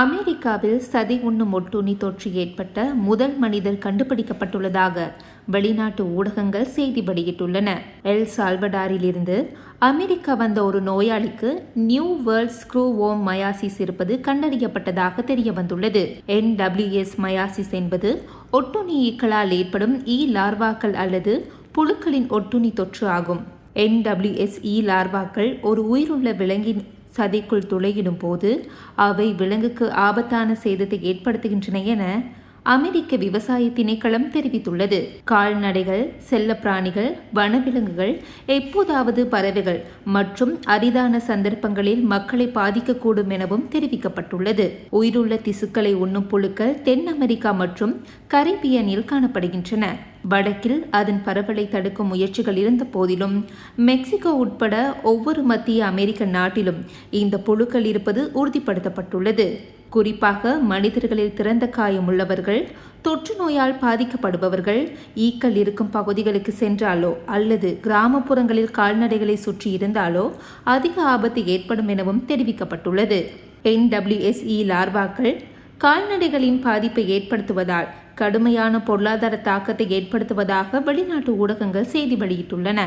அமெரிக்காவில் சதி உண்ணும் ஒட்டுண்ணி தொற்று ஏற்பட்ட முதல் மனிதர் கண்டுபிடிக்கப்பட்டுள்ளதாக வெளிநாட்டு ஊடகங்கள் செய்தி வெளியிட்டுள்ளன. எல் சால்வடாரிலிருந்து அமெரிக்கா வந்த ஒரு நோயாளிக்கு new world screw worm myiasis இருப்பது கண்டறியப்பட்டதாக தெரிய வந்துள்ளது என்டபிள்யூஎஸ் மயாசிஸ் என்பது ஒட்டுண்ணி ஈக்களால் ஏற்படும் இ லார்வாக்கள் அல்லது புழுக்களின் ஒட்டுண்ணி தொற்று ஆகும். என்டபிள்யூஎஸ்இ லார்வாக்கள் ஒரு உயிருள்ள விலங்கின் சதைக்குள் துளையிடும் போது அவை விலங்குக்கு ஆபத்தான சேதத்தை ஏற்படுத்துகின்றன என அமெரிக்க விவசாய திணைக்களம் தெரிவித்துள்ளது. கால்நடைகள் செல்லப்பிராணிகள் வனவிலங்குகள் எப்போதாவது பறவைகள் மற்றும் அரிதான சந்தர்ப்பங்களில் மக்களை பாதிக்கக்கூடும் எனவும் தெரிவிக்கப்பட்டுள்ளது. உயிருள்ள திசுக்களை உண்ணும் புழுக்கள் தென் அமெரிக்கா மற்றும் கரிபியனில் காணப்படுகின்றன. வடக்கில் அதன் பரவலை தடுக்கும் முயற்சிகள் இருந்த போதிலும் மெக்சிகோ உட்பட ஒவ்வொரு மத்திய அமெரிக்க நாட்டிலும் இந்த புழுக்கள் இருப்பது உறுதிப்படுத்தப்பட்டுள்ளது. குறிப்பாக மனிதர்களில் திறந்த காயம் உள்ளவர்கள் தொற்று நோயால் பாதிக்கப்படுபவர்கள் ஈக்கள் இருக்கும் பகுதிகளுக்கு சென்றாலோ அல்லது கிராமப்புறங்களில் கால்நடைகளை சுற்றி இருந்தாலோ அதிக ஆபத்து ஏற்படும் எனவும் தெரிவிக்கப்பட்டுள்ளது. என்டபிள்யூஎஸ்இ லார்வாக்கள் கால்நடைகளின் பாதிப்பை ஏற்படுத்துவதால் கடுமையான பொருளாதார தாக்கத்தை ஏற்படுத்துவதாக வெளிநாட்டு ஊடகங்கள் செய்தி வெளியிட்டுள்ளன.